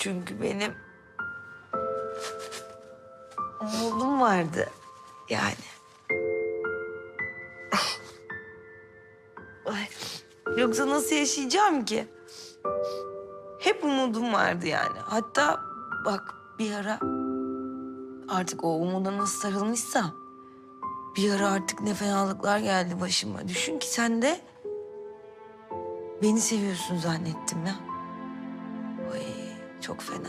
çünkü benim umudum vardı yani. Yoksa nasıl yaşayacağım ki? Hep umudum vardı yani. Hatta bak bir ara artık o umuda nasıl sarılmışsam bir ara artık ne fenalıklar geldi başıma. Düşün ki sen de beni seviyorsun zannettim ya. Çok fena.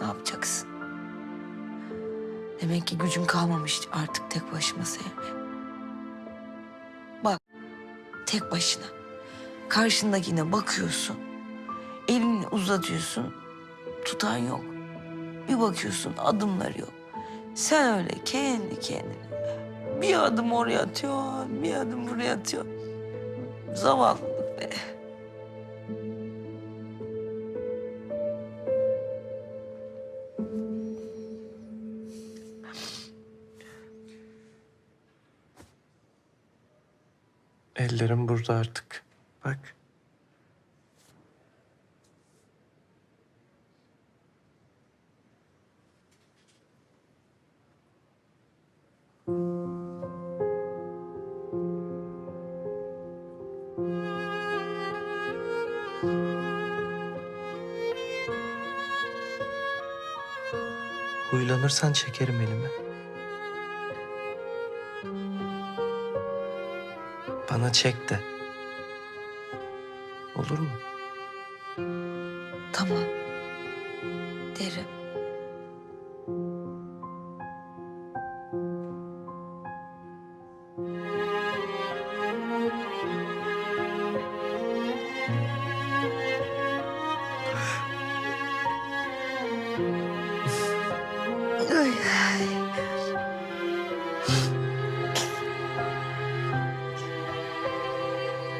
Ne yapacaksın? Demek ki gücün kalmamış artık tek başıma sevmeye. Bak tek başına karşındakine bakıyorsun. Elini uzatıyorsun. Tutan yok. Bir bakıyorsun adımları yok. Sen öyle kendi kendine bir adım oraya atıyorsun, bir adım buraya atıyorsun. Zavallılık be. Ellerim burada artık. Bak. Huylanırsan çekerim elimi. Bana çek de. Olur mu? Tamam. Derim. Ay.